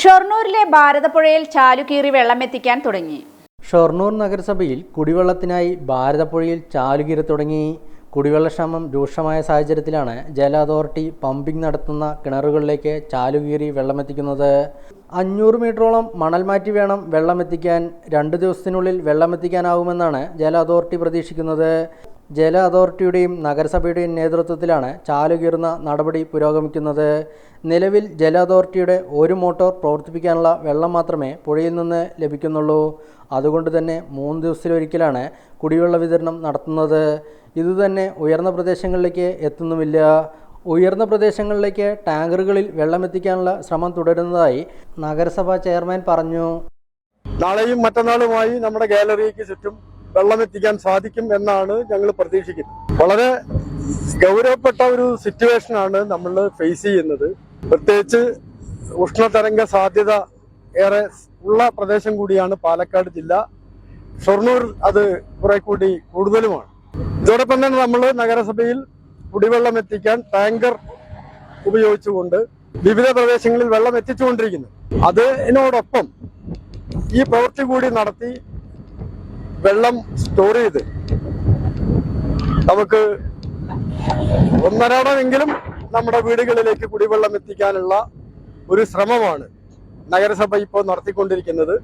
ഷൊർണൂരിലെ ഭാരതപ്പുഴയിൽ ചാലുകീറി വെള്ളമെത്തിക്കാൻ തുടങ്ങി. ഷൊർണൂർ നഗരസഭയിൽ കുടിവെള്ളത്തിനായി ഭാരതപ്പുഴയിൽ ചാലുകീറി തുടങ്ങി. കുടിവെള്ളക്ഷാമം രൂക്ഷമായ സാഹചര്യത്തിലാണ് ജല അതോറിറ്റി പമ്പിംഗ് നടത്തുന്ന കിണറുകളിലേക്ക് ചാലുകീറി വെള്ളമെത്തിക്കുന്നത്. അഞ്ഞൂറ് മീറ്ററോളം മണൽ മാറ്റി വേണം വെള്ളമെത്തിക്കാൻ. രണ്ട് ദിവസത്തിനുള്ളിൽ വെള്ളമെത്തിക്കാനാവുമെന്നാണ് ജല അതോറിറ്റി പ്രതീക്ഷിക്കുന്നത്. ജല അതോറിറ്റിയുടെയും നഗരസഭയുടെയും നേതൃത്വത്തിലാണ് ചാലുകീറുന്ന നടപടി പുരോഗമിക്കുന്നത്. നിലവിൽ ജല അതോറിറ്റിയുടെ ഒരു മോട്ടോർ പ്രവർത്തിപ്പിക്കാനുള്ള വെള്ളം മാത്രമേ പുഴയിൽ നിന്ന് ലഭിക്കുന്നുള്ളൂ. അതുകൊണ്ട് തന്നെ മൂന്ന് ദിവസത്തിലൊരിക്കലാണ് കുടിവെള്ള വിതരണം നടത്തുന്നത്. ഇതുതന്നെ ഉയർന്ന പ്രദേശങ്ങളിലേക്ക് എത്തുന്നുമില്ല. ഉയർന്ന പ്രദേശങ്ങളിലേക്ക് ടാങ്കറുകളിൽ വെള്ളമെത്തിക്കാനുള്ള ശ്രമം തുടരുന്നതായി നഗരസഭാ ചെയർമാൻ പറഞ്ഞു. നാളെയും മറ്റന്നാളുമായി നമ്മുടെ ഗാലറിക്ക് ചുറ്റും വെള്ളമെത്തിക്കാൻ സാധിക്കും എന്നാണ് ഞങ്ങൾ പ്രതീക്ഷിക്കുന്നത്. വളരെ ഗൗരവപ്പെട്ട ഒരു സിറ്റുവേഷൻ ആണ് നമ്മൾ ഫേസ് ചെയ്യുന്നത്. പ്രത്യേകിച്ച് ഉഷ്ണതരംഗ സാധ്യത ഏറെ ഉള്ള പ്രദേശം കൂടിയാണ് പാലക്കാട് ജില്ല. ഷൊർണൂർ അത് കുറെ കൂടി കൂടുതലുമാണ്. ഇതോടൊപ്പം തന്നെ നമ്മൾ നഗരസഭയിൽ കുടിവെള്ളം എത്തിക്കാൻ ടാങ്കർ ഉപയോഗിച്ചുകൊണ്ട് വിവിധ പ്രദേശങ്ങളിൽ വെള്ളം എത്തിച്ചുകൊണ്ടിരിക്കുന്നു. അതിനോടൊപ്പം ഈ പ്രവൃത്തി കൂടി നടത്തി വെള്ളം സ്റ്റോർ ചെയ്ത്. നമുക്ക് ഒന്നരാടമെങ്കിലും നമ്മുടെ വീടുകളിലേക്ക് കുടിവെള്ളം എത്തിക്കാനുള്ള ഒരു ശ്രമമാണ് നഗരസഭ ഇപ്പോൾ നടത്തിക്കൊണ്ടിരിക്കുന്നത്.